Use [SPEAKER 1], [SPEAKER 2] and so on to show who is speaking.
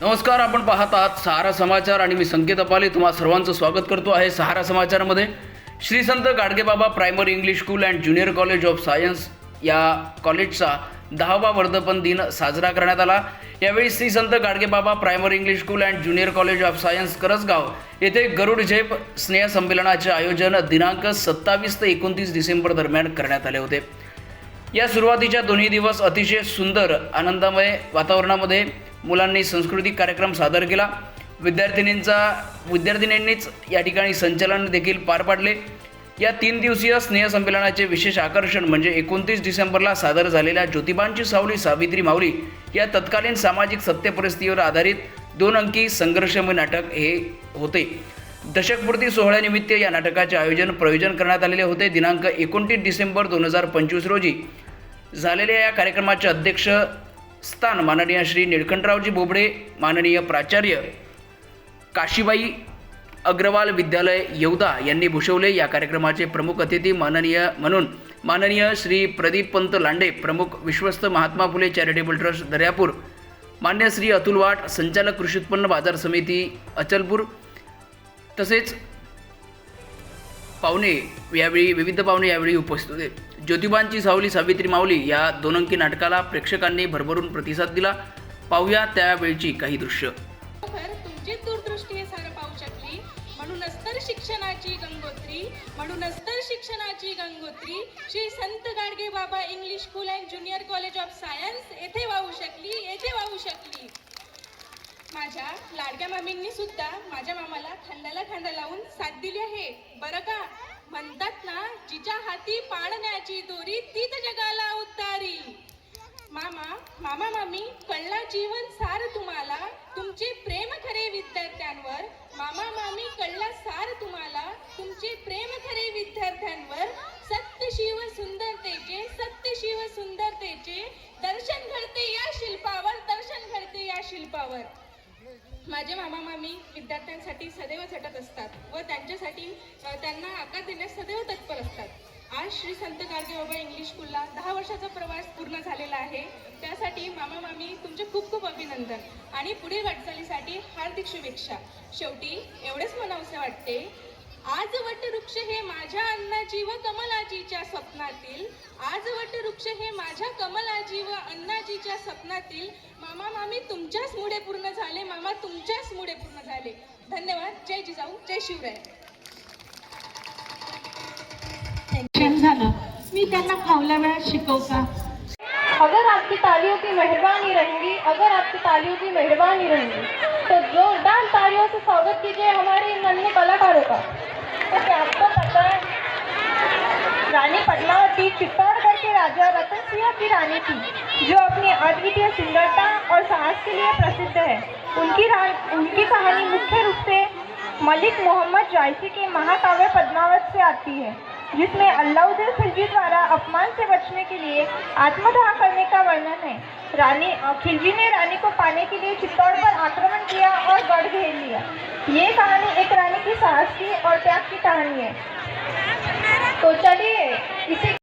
[SPEAKER 1] नमस्कार आपण पाहत आहात सहारा समाचार आणि मी संकेत अपाले. तुम्हा सर्वांचं स्वागत करतो आहे सहारा समाचारमध्ये. Shri Sant Gadgebaba primary English school and junior college of science या कॉलेजचा दहावा वर्धपन दिन साजरा करण्यात आला. यावेळी Shri Sant Gadgebaba primary English school and junior college of science Karasgaon येथे गरुड झेप स्नेहसंमेलनाचे आयोजन दिनांक सत्तावीस ते एकोणतीस डिसेंबर दरम्यान करण्यात आले होते. या सुरुवातीच्या दोन्ही दिवस अतिशय सुंदर आनंदमय वातावरणामध्ये मुलांनी सांस्कृतिक कार्यक्रम सादर केला. विद्यार्थिनींचा विद्यार्थिनींनीच या ठिकाणी संचलन देखील पार पाडले. या तीन दिवसीय स्नेहसंमेलनाचे विशेष आकर्षण म्हणजे एकोणतीस डिसेंबरला सादर झालेल्या ज्योतिबांची सावली सावित्री माऊली या तत्कालीन सामाजिक सत्य परिस्थितीवर आधारित दोन अंकी संघर्षमय नाटक हे होते. दशकपूर्ती सोहळ्यानिमित्त या नाटकाचे आयोजन प्रयोजन करण्यात आलेले होते. दिनांक एकोणतीस डिसेंबर दोन हजार पंचवीस रोजी झालेल्या या कार्यक्रमाचे अध्यक्ष स्थान. माननीय श्री निळकंठरावजी बोबडे माननीय प्राचार्य काशीबाई अग्रवाल विद्यालय येवदा यांनी भूषवले या कार्यक्रमाचे प्रमुख अतिथी माननीय म्हणून माननीय श्री प्रदीप पंत लांडे प्रमुख विश्वस्त महात्मा फुले चॅरिटेबल ट्रस्ट दर्यापूर मान्य श्री अतुल वाट संचालक कृषी उत्पन्न बाजार समिती अचलपूर तसेच पाहुणे यावेळी विविध पाहुणे यावेळी उपस्थित होते. ज्योतिबांची सावली सावित्री माऊली या दोन अंकी नाटकाला प्रेक्षकांनी भरभरून प्रतिसाद दिला. पाहूया त्यावेळची काही दृश्य.
[SPEAKER 2] खर तुमची दूरदृष्टी हे सारं पाहू शकली. म्हणूनच तर शिक्षणाची गंगोत्री म्हणूनच तर शिक्षणाची Gangotri Shri Sant Gadge Baba English school and junior college of science येथे वाहू शकली येथे वाहू शकली. माझ्या लाडक्या मामींनी सुद्धा माझ्या मामाला खांद्याला खांदा लावून साथ दिली आहे. बरं का? म्हणतात ना जिच्या हाती पाळण्याची दोरी तीच जगाला उतारी. मामा मामा मामी कळला जीवन सार तुम्हाला. तुमचे प्रेम खरे विद्यार्थ्यांवर. मामा मामी कळला सार तुम्हाला. तुमचे प्रेम खरे विद्यार्थ्यांवर सत्य शिव सुंदरतेचे सत्य शिव सुंदरतेचे दर्शन घडते या शिल्पावर दर्शन घडते या शिल्पावर. माझे मामा मामी विद्यार्थ्यांसाठी सदैव झटत असतात व त्यांच्यासाठी त्यांना आकार देण्यास सदैव तत्पर असतात. आज श्री संत गाडगे बाबा इंग्लिश स्कूलला दहा वर्षाचा प्रवास पूर्ण झालेला आहे. त्यासाठी मामा मामी तुमचे खूप खूप अभिनंदन. आणि पुढील वाटचालीसाठी हार्दिक शुभेच्छा. शेवटी एवढेच मनावसे वाटते आज वटवृक्ष हे माझ्या अन्नाची व कमलाजीच्या स्वप्नातील आज वटवृक्ष हे माझ्या कमलाजी व अन्नाजीच्या स्वप्नातील मामा मामी तुमच्याच मुळे पूर्ण झाले मामा तुमच्याच मुळे पूर्ण झाले. धन्यवाद. जय जिजाऊ जय शिवराय.
[SPEAKER 3] झालं. मी त्यांना फावल्या वेळात शिकवू का
[SPEAKER 4] अगर आपकी तालियों की मेहरबानी रहेंगी अगर आपकी तालियों की मेहरबानी रहेंगी तो जोरदार तालियों से स्वागत कीजिए हमारे इन नन्हे कलाकारों का। तो क्या आपको पता है, रानी पद्मावती चित्तौड़गढ़ के राजा रतन सिंह की रानी थी, जो अपनी अद्वितीय सुंदरता और साहस के लिए प्रसिद्ध है। उनकी उनकी कहानी मुख्य रूप से मलिक मोहम्मद जायसी के महाकाव्य पद्मावत से आती है। जिसमें अल्लाउद्दीन खिलजी द्वारा अपमान से बचने के लिए आत्मदाह करने का वर्णन है। रानी, खिलजी ने रानी को पाने के लिए चित्तौड़ पर आक्रमण किया और गढ़ घेर लिया। ये कहानी एक रानी की साहस की और त्याग की कहानी है। तो चलिए, इसे